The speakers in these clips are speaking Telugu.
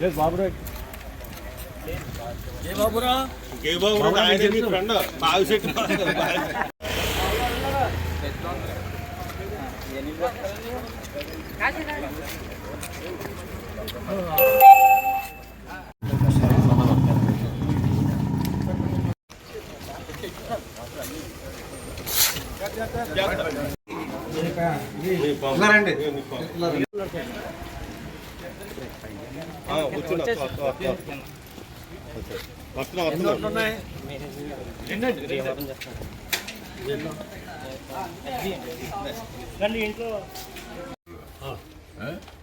లేదు బాబురావు ఏ బాబు ఆయన మీ ఫ్రెండ్ బాగు చెట్టు రండి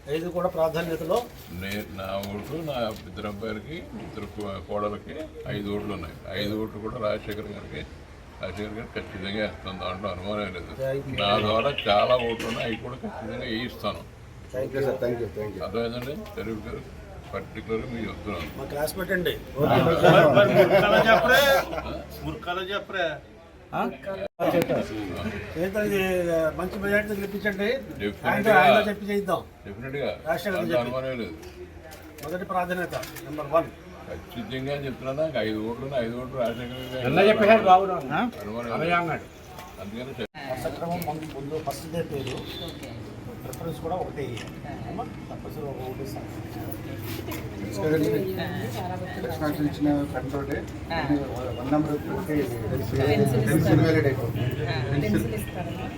ఐదు కూడా ప్రాధాన్యతలో? నే- నా ఓట్లు నా ఇద్దరు అబ్బాయిలకి ఇద్దరు కోడలకి ఐదు ఓట్లు ఉన్నాయి. ఐదు ఓట్లు కూడా రాజశేఖర్ గారికి. రాజశేఖర్ గారికి ఖచ్చితంగా ఇస్తాను దాంట్లో అనుమానం లేదు. నా ద్వారా చాలా ఓట్లు ఉన్నాయి. అవి కూడా ఖచ్చితంగా వేయిస్తాను. Thank you sir thank you thank you అర్థమైందండి? తెలుగు గారు పర్టికులర్గా మీకు చెప్తున్నాను మా క్లాస్మేట్ అండి. మురకాల చెప్పరే మురకాల చెప్పరే మంచి మెజార్టీ గెలిపించండి చెప్పి చేద్దాం లేదు. మొదటి ప్రాధాన్యత నెంబర్ వన్ ఖచ్చితంగా చెప్తున్నా ఐదు ఓట్లు ఐదు ఓట్లు రాజశేఖర్ లేదు. అందుకని సక్రమం ముందు ఫస్ట్ డే పేరు. ప్రిఫరెన్స్ కూడా ఒకటే అమ్మా తప్పనిసరి ఒక ఒకటి ఎక్స్ట్రాక్షన్ ఇచ్చిన control one number pencil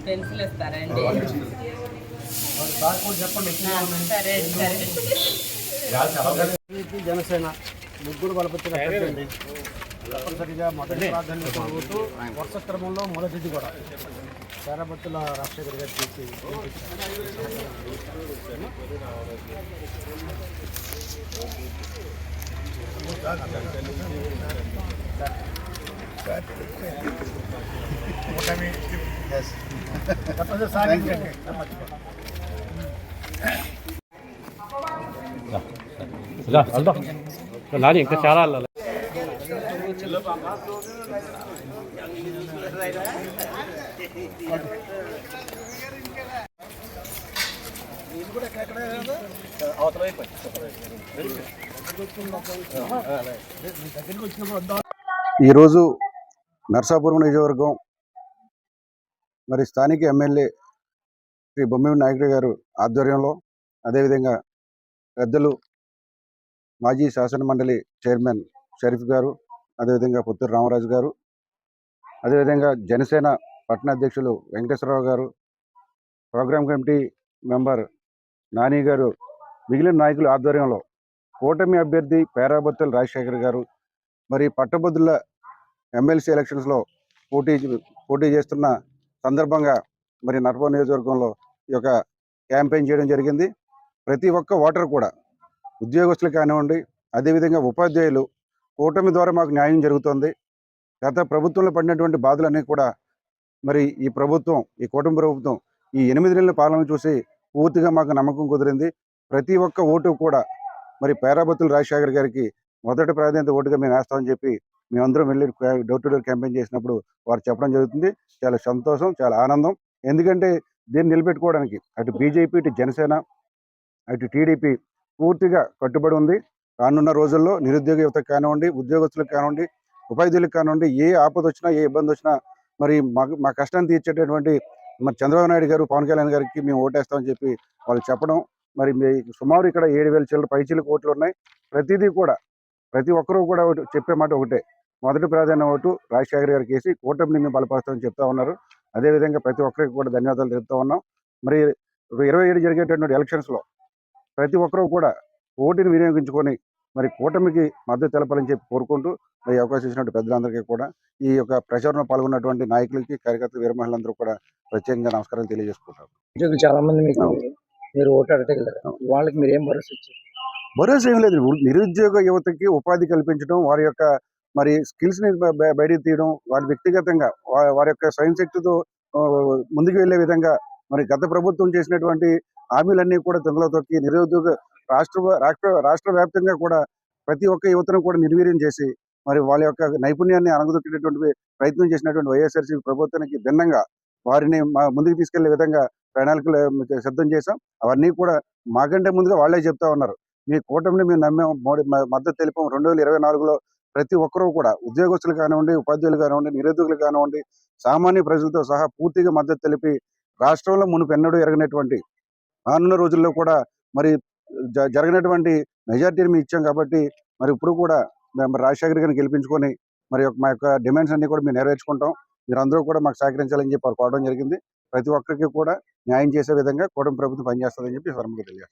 pencil ఇస్తారండి. సార్ కూడా చెప్పండి జనసేన ముగ్గురు బలపరిచిన తప్పనిసరిగా మొదటి ప్రాధాన్యత వరుస క్రమంలో మొదటిది కూడా. శారభత్తుల రాజశేఖర్ గారు చేసి నాని ఇంకా చాలా అల్లాలి ఈరోజు నర్సాపురం నియోజకవర్గం మరి స్థానిక ఎమ్మెల్యే శ్రీ బొమ్మిడి నాయకుడు గారు ఆధ్వర్యంలో అదేవిధంగా పెద్దలు మాజీ శాసన మండలి చైర్మన్ షరీఫ్ గారు అదేవిధంగా పుత్తూరు రామరాజు గారు అదేవిధంగా జనసేన పట్టణ అధ్యక్షులు వెంకటేశ్వరరావు గారు ప్రోగ్రామ్ కమిటీ మెంబర్ నాని గారు మిగిలిన నాయకుల ఆధ్వర్యంలో కూటమి అభ్యర్థి పేరాబత్తుల రాజశేఖర్ గారు మరి పట్టభద్రుల ఎమ్మెల్సీ ఎలక్షన్స్లో పోటీ పోటీ చేస్తున్న సందర్భంగా మరి నర్ప నియోజకవర్గంలో ఈ యొక్క క్యాంపెయిన్ చేయడం జరిగింది. ప్రతి ఒక్క ఓటర్ కూడా ఉద్యోగస్తులు కానివ్వండి అదేవిధంగా ఉపాధ్యాయులు కూటమి ద్వారా మాకు న్యాయం జరుగుతుంది. గత ప్రభుత్వంలో పడినటువంటి బాధలన్నీ కూడా మరి ఈ ప్రభుత్వం ఈ కూటమి ప్రభుత్వం ఈ ఎనిమిది నెలల పాలన చూసి పూర్తిగా మాకు నమ్మకం కుదిరింది. ప్రతి ఒక్క ఓటు కూడా మరి పేరాబత్తుల రాజశేఖర్ గారికి మొదటి ప్రాధాన్యత ఓటుగా మేము వేస్తామని చెప్పి మేమందరం వెళ్ళి డోర్ టు డోర్ క్యాంపెయిన్ చేసినప్పుడు వారు చెప్పడం జరుగుతుంది. చాలా సంతోషం చాలా ఆనందం. ఎందుకంటే దీన్ని నిలబెట్టుకోవడానికి అటు బీజేపీ ఇటు జనసేన అటు టీడీపీ పూర్తిగా కట్టుబడి ఉంది. రానున్న రోజుల్లో నిరుద్యోగ యువతకు కానివ్వండి ఉద్యోగస్తులకు కానివ్వండి ఉపాధ్యాయులకు కానివ్వండి ఏ ఆపద వచ్చినా ఏ ఇబ్బంది వచ్చినా మరి మాకు మా కష్టాన్ని తీర్చేటటువంటి మరి చంద్రబాబు నాయుడు గారు పవన్ కళ్యాణ్ గారికి మేము ఓటేస్తామని చెప్పి వాళ్ళు చెప్పడం మరి సుమారు ఇక్కడ ఏడు వేల చిల్లర పైచీలకు ఓట్లు ఉన్నాయి. ప్రతిదీ కూడా ప్రతి ఒక్కరూ కూడా ఒకటి చెప్పే మాట ఒకటే. మొదటి ప్రాధాన్య ఓటు రాజశేఖర్ గారికి వేసి కూటమిని మేము బలపరుస్తామని చెప్తా ఉన్నారు. అదేవిధంగా ప్రతి ఒక్కరికి కూడా ధన్యవాదాలు చెప్తా ఉన్నాం. మరి ఇరవై ఏడు జరిగేటటువంటి ఎలక్షన్స్లో ప్రతి ఒక్కరూ కూడా ఓటుని వినియోగించుకొని మరి కూటమికి మద్దతు తెలపాలని చెప్పి కోరుకుంటూ మరి అవకాశం ఇచ్చినట్టు పెద్దలందరికీ కూడా ఈ యొక్క ప్రచారంలో పాల్గొన్నటువంటి నాయకులకి కార్యకర్త వీర మహిళలందరూ కూడా ప్రత్యేకంగా నమస్కారం తెలియజేసుకుంటారు. చాలా మంది మీకు మీరు ఓటు అడగలేదు వాళ్ళకి మీరు ఏం భరోసా ఇచ్చారు? భరోసా ఏం లేదు. నిరుద్యోగ యువతకి ఉపాధి కల్పించడం వారి యొక్క మరి స్కిల్స్ని బ- బ- బయటికి తీయడం వారి వ్యక్తిగతంగా వారి యొక్క స్వయం శక్తితో ముందుకు వెళ్ళే విధంగా మరి గత ప్రభుత్వం చేసినటువంటి హామీలన్నీ కూడా దొంగలో తొక్కి నిరుద్యోగ రాష్ట్ర రాష్ట్ర రాష్ట్ర వ్యాప్తంగా కూడా ప్రతి ఒక్క యువతను కూడా నిర్వీర్యం చేసి మరి వాళ్ళ యొక్క నైపుణ్యాన్ని అనగదొక్కేటటువంటి ప్రయత్నం చేసినటువంటి వైఎస్ఆర్సీపీ ప్రభుత్వానికి భిన్నంగా వారిని మా- ముందుకు తీసుకెళ్ళే విధంగా ప్రణాళికలు సిద్ధం చేశాం. అవన్నీ కూడా మాకంటే ముందుగా వాళ్ళే చెప్తా ఉన్నారు. మీ కూటమిని మేము నమ్మాం. మోడీ మద్దతు తెలిపాం. రెండు వేల ఇరవై నాలుగులో ప్రతి ఒక్కరూ కూడా ఉద్యోగస్తులు కానివ్వండి ఉపాధ్యాయులు కానివ్వండి నిరుద్యోగులు కానివ్వండి సామాన్య ప్రజలతో సహా పూర్తిగా మద్దతు తెలిపి రాష్ట్రంలో మునుపు ఎన్నడూ ఎరగనటువంటి రానున్న రోజుల్లో కూడా మరి జరిగినటువంటి మెజార్టీని మేము ఇచ్చాం కాబట్టి మరి ఇప్పుడు కూడా మేము రాజశేఖర్ గారిని గెలిపించుకొని మరి యొక్క- మా యొక్క డిమాండ్స్ అన్ని కూడా మేము నెరవేర్చుకుంటాం. మీరు అందరూ కూడా మాకు సహకరించాలని చెప్పి కోవడం జరిగింది. ప్రతి ఒక్కరికి కూడా న్యాయం చేసే విధంగా కూటమి ప్రభుత్వం పనిచేస్తుందని చెప్పి ఈ తెలియాలి